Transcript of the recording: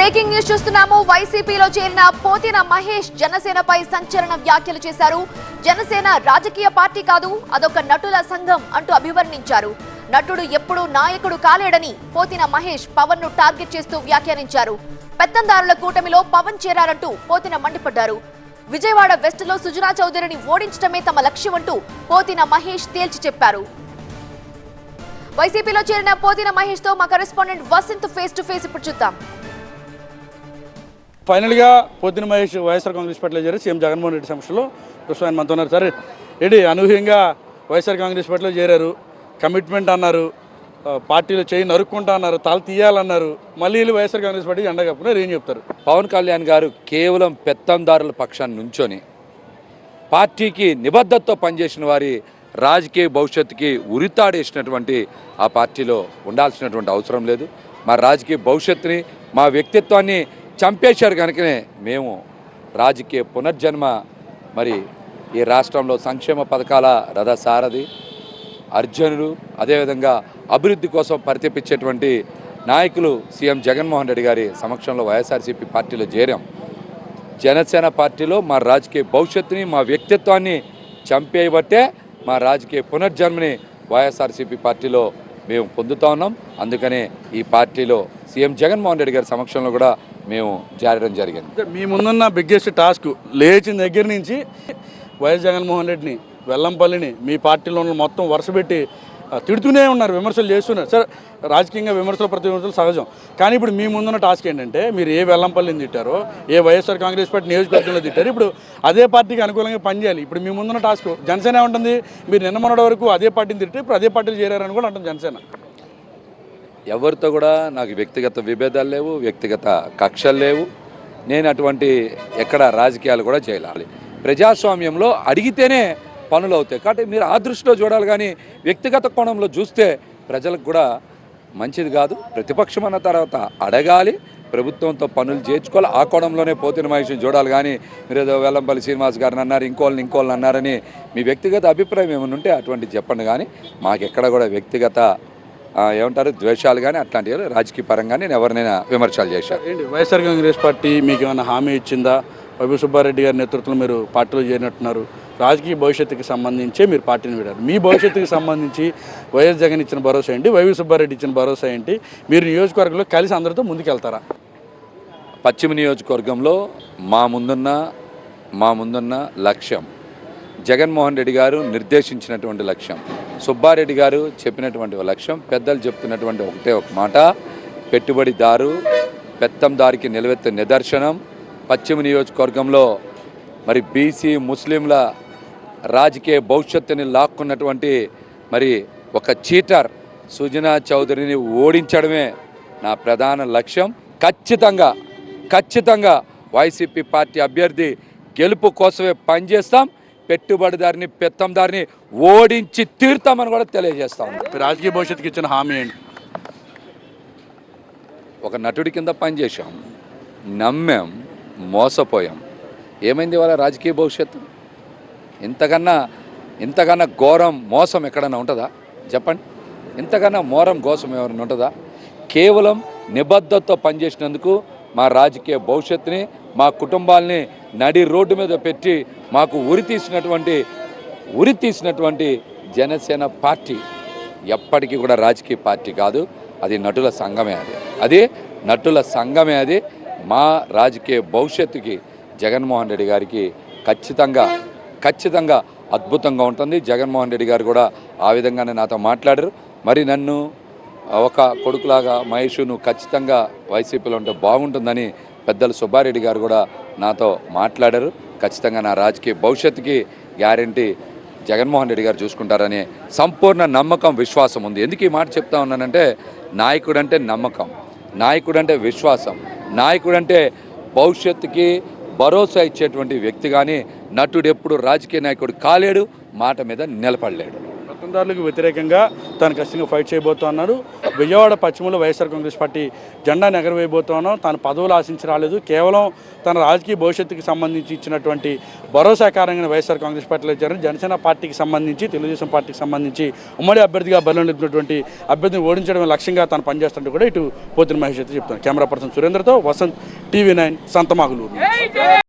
News చూస్తున్నాము. వైసీపీలో చేరిన పోతిన మహేష్ జనసేనపై సంచలన వ్యాఖ్యలు చేశారు. జనసేన రాజకీయ పార్టీ కాదు అదొక నటుల సంఘం అంటూ అభివర్ణించారు. నటుడు ఎప్పుడూ నాయకుడు కాలేడని పోతిన మహేష్ పవన్ను టార్గెట్ చేస్తూ వ్యాఖ్యానించారు. పెత్తందారుల కూటమిలో పవన్ చేరారంటూ పోతిన మండిపడ్డారు. విజయవాడ వెస్ట్లో సుజనా చౌదరిని ఓడించడమే తమ లక్ష్యమంటూ పోతిన మహేష్ తేల్చి చెప్పారు. వైసీపీలో చేరిన పోతిన మహేష్తో మా correspondent Vasanth face to face ఇప్పుడు చూద్దాం. ఫైనల్గా పొద్దున మహేష్ వైఎస్ఆర్ కాంగ్రెస్ పార్టీలో చేరి సీఎం జగన్మోహన్ రెడ్డి సమక్షంలో ప్రస్తుతం ఆయన మనతో ఉన్నారు. సార్ ఏంటి అనూహ్యంగా వైఎస్ఆర్ కాంగ్రెస్ పార్టీలో చేరారు. కమిట్మెంట్ అన్నారు. పార్టీలో చేయి నరుక్కుంటా అన్నారు. తల తీయాలన్నారు. మళ్ళీ వీళ్ళు వైఎస్ఆర్ కాంగ్రెస్ పార్టీ జెండా కప్పుకున్నారు. ఏం చెప్తారు? పవన్ కళ్యాణ్ గారు కేవలం పెత్తందారుల పక్షాన్ని నుంచొని పార్టీకి నిబద్ధతతో పనిచేసిన వారి రాజకీయ భవిష్యత్తుకి ఉరితాడేసినటువంటి ఆ పార్టీలో ఉండాల్సినటువంటి అవసరం లేదు. మా రాజకీయ భవిష్యత్తుని మా వ్యక్తిత్వాన్ని చంపేశారు కనుకనే మేము రాజకీయ పునర్జన్మ. మరి ఈ రాష్ట్రంలో సంక్షేమ పథకాల రథసారథి అర్జునుడు అదేవిధంగా అభివృద్ధి కోసం పరితెప్పించేటువంటి నాయకులు సీఎం జగన్మోహన్ రెడ్డి గారి సమక్షంలో వైఎస్ఆర్సీపీ పార్టీలో చేరాం. జనసేన పార్టీలో మా రాజకీయ భవిష్యత్తుని మా వ్యక్తిత్వాన్ని చంపేయబట్టే మా రాజకీయ పునర్జన్మని వైఎస్ఆర్సీపీ పార్టీలో మేము పొందుతా ఉన్నాం. అందుకనే ఈ పార్టీలో సీఎం జగన్మోహన్ రెడ్డి గారి సమక్షంలో కూడా మేము చేరడం జరిగింది. మీ ముందున్న బిగ్గెస్ట్ టాస్క్ లేచిన దగ్గర నుంచి వైఎస్ జగన్మోహన్ రెడ్డిని వెల్లంపల్లిని మీ పార్టీలో ఉన్న మొత్తం వరుసపెట్టి తిడుతూనే ఉన్నారు విమర్శలు చేస్తున్నారు. సార్ రాజకీయంగా విమర్శలు ప్రతి విమర్శలు సహజం. కానీ ఇప్పుడు మీ ముందున్న టాస్క్ ఏంటంటే మీరు ఏ వెల్లంపల్లిని తిట్టారో ఏ వైఎస్ఆర్ కాంగ్రెస్ పార్టీ నియోజకవర్గంలో తిట్టారు ఇప్పుడు అదే పార్టీకి అనుకూలంగా పనిచేయాలి ఇప్పుడు మీ ముందున్న టాస్క్ జనసేన ఉంటుంది. మీరు నిన్న మొన్నటి వరకు అదే పార్టీని తిట్టి ఇప్పుడు అదే పార్టీలు చేరారని కూడా అంటుంది జనసేన. ఎవరితో కూడా నాకు వ్యక్తిగత విభేదాలు లేవు వ్యక్తిగత కక్షలు లేవు. నేను అటువంటి ఎక్కడ రాజకీయాలు కూడా చేయాలి ప్రజాస్వామ్యంలో అడిగితేనే పనులు అవుతాయి. కాబట్టి మీరు ఆ దృష్టిలో చూడాలి కానీ వ్యక్తిగత కోణంలో చూస్తే ప్రజలకు కూడా మంచిది కాదు. ప్రతిపక్షం అన్న తర్వాత అడగాలి. ప్రభుత్వంతో పనులు చేర్చుకోవాలి. ఆ కోణంలోనే పోతిన మహేష్ని చూడాలి కానీ మీరు ఏదో వెల్లంపల్లి శ్రీనివాస్ గారిని అన్నారు ఇంకోళ్ళని ఇంకోళ్ళని అన్నారని మీ వ్యక్తిగత అభిప్రాయం ఏమైనా ఉంటే అటువంటి చెప్పండి కానీ మాకెక్కడ కూడా వ్యక్తిగత ఏమంటారు? ద్వేషాలు కానీ అట్లాంటివి రాజకీయ పరంగా నేను ఎవరినైనా విమర్శలు చేశాను ఏంటి? వైఎస్ఆర్ కాంగ్రెస్ పార్టీ మీకు ఏమైనా హామీ ఇచ్చిందా? వైవి సుబ్బారెడ్డి గారి నేతృత్వంలో మీరు పార్టీలో చేరినట్టున్నారు. రాజకీయ భవిష్యత్తుకి సంబంధించే మీరు పార్టీని విడారు. మీ భవిష్యత్తుకి సంబంధించి వైఎస్ జగన్ ఇచ్చిన భరోసా ఏంటి? వైవి సుబ్బారెడ్డి ఇచ్చిన భరోసా ఏంటి? మీరు నియోజకవర్గంలో కలిసి అందరితో ముందుకెళ్తారా? పశ్చిమ నియోజకవర్గంలో మా ముందున్న మా ముందున్న లక్ష్యం. జగన్మోహన్ రెడ్డి గారు నిర్దేశించినటువంటి లక్ష్యం. సుబ్బారెడ్డి గారు చెప్పినటువంటి ఒక లక్ష్యం పెద్దలు చెప్తున్నటువంటి ఒకటే ఒక మాట పెట్టుబడిదారు పెత్తందారికి నిలవెత్తే నిదర్శనం. పశ్చిమ నియోజకవర్గంలో మరి బీసీ ముస్లింల రాజకీయ భవిష్యత్తుని లాక్కున్నటువంటి మరి ఒక చీటర్ సుజనా చౌదరిని ఓడించడమే నా ప్రధాన లక్ష్యం. ఖచ్చితంగా ఖచ్చితంగా వైసీపీ పార్టీ అభ్యర్థి గెలుపు కోసమే పనిచేస్తాం. పెట్టుబడిదారిని పెత్తందారిని ఓడించి తీరుతామని కూడా తెలియజేస్తాం రాజకీయ భవిష్యత్తుకి ఇచ్చిన హామీ ఏంటి? ఒక నటుడి కింద పనిచేసాం నమ్మాం మోసపోయాం. ఏమైంది వాళ్ళ రాజకీయ భవిష్యత్తు? ఇంతకన్నా ఇంతకన్నా ఘోరం మోసం ఎక్కడన్నా ఉంటుందా? చెప్పండి. ఇంతకన్నా మోరం మోసం ఎవరైనా ఉంటుందా? కేవలం నిబద్ధతతో పనిచేసినందుకు మా రాజకీయ భవిష్యత్తుని మా కుటుంబాల్ని నడి రోడ్డు మీద పెట్టి మాకు ఉరి తీసినటువంటి ఉరి తీసినటువంటి జనసేన పార్టీ ఎప్పటికీ కూడా రాజకీయ పార్టీ కాదు. అది నటుల సంఘమే అది. అది నటుల సంఘమే అది. మా రాజకీయ భవిష్యత్తుకి జగన్మోహన్ రెడ్డి గారికి ఖచ్చితంగా ఖచ్చితంగా అద్భుతంగా ఉంటుంది. జగన్మోహన్ రెడ్డి గారు కూడా ఆ విధంగానే నాతో మాట్లాడారు. మరి నన్ను ఒక కొడుకులాగా మహేష్ నువ్వు ఖచ్చితంగా వైసీపీలో ఉంటే బాగుంటుందని పెద్దలు సుబ్బారెడ్డి గారు కూడా నాతో మాట్లాడారు. ఖచ్చితంగా నా రాజకీయ భవిష్యత్తుకి గ్యారంటీ జగన్మోహన్ రెడ్డి గారు చూసుకుంటారనే సంపూర్ణ నమ్మకం విశ్వాసం ఉంది. ఎందుకు ఈ మాట చెప్తా ఉన్నానంటే నాయకుడంటే నమ్మకం నాయకుడంటే విశ్వాసం నాయకుడంటే భవిష్యత్తుకి భరోసా ఇచ్చేటువంటి వ్యక్తి కానీ నటుడు ఎప్పుడు రాజకీయ నాయకుడు కాలేడు మాట మీద నిలబడలేడు. పెత్తందారులకు వ్యతిరేకంగా తాను ఖచ్చితంగా ఫైట్ చేయబోతున్నారు. విజయవాడ పశ్చిమలో వైఎస్ఆర్ కాంగ్రెస్ పార్టీ జెండాను ఎగరవేయబోతున్నాం తాను పదవులు ఆశించి రాలేదు. కేవలం తన రాజకీయ భవిష్యత్తుకి సంబంధించి ఇచ్చినటువంటి భరోసాకారంగా వైఎస్ఆర్ కాంగ్రెస్ పార్టీలో జరిగిన జనసేన పార్టీకి సంబంధించి తెలుగుదేశం పార్టీకి సంబంధించి ఉమ్మడి అభ్యర్థిగా బరిలో నిలిపినటువంటి అభ్యర్థిని ఓడించడమే లక్ష్యంగా తాను పనిచేస్తుంటే కూడా ఇటు పోతిన మహేష్ అయితే చెప్తాను కెమెరా పర్సన్ సురేంద్రతో వసంత్ టీవీ నైన్ సంతమాగులూరు.